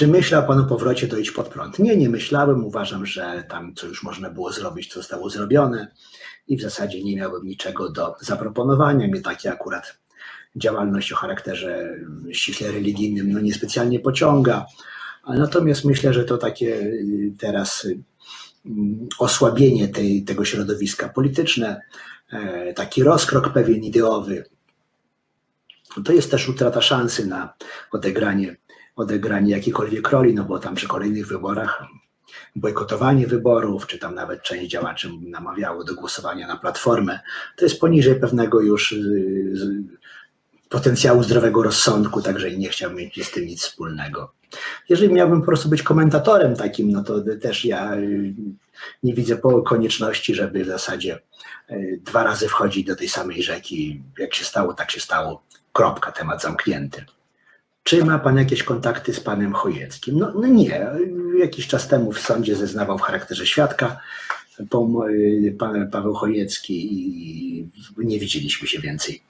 Czy myślał Pan o powrocie do Idź Pod Prąd? Nie, nie myślałem. Uważam, że tam, co już można było zrobić, to zostało zrobione i w zasadzie nie miałbym niczego do zaproponowania. Mnie takie akurat działalność o charakterze ściśle religijnym no niespecjalnie pociąga. Natomiast myślę, że to takie y, teraz y, mm, osłabienie tej, tego środowiska polityczne, e, taki rozkrok pewien ideowy, to jest też utrata szansy na odegranie, odegranie jakiejkolwiek roli, no bo tam przy kolejnych wyborach bojkotowanie wyborów, czy tam nawet część działaczy namawiało do głosowania na platformę, to jest poniżej pewnego już y, potencjału zdrowego rozsądku, także nie chciałbym mieć z tym nic wspólnego. Jeżeli miałbym po prostu być komentatorem takim, no to też ja y, nie widzę konieczności, żeby w zasadzie y, dwa razy wchodzić do tej samej rzeki. Jak się stało, tak się stało. Kropka, temat zamknięty. Czy ma pan jakieś kontakty z panem Chojeckim? No, no nie. Jakiś czas temu w sądzie zeznawał w charakterze świadka y, pan Paweł Chojecki i nie widzieliśmy się więcej.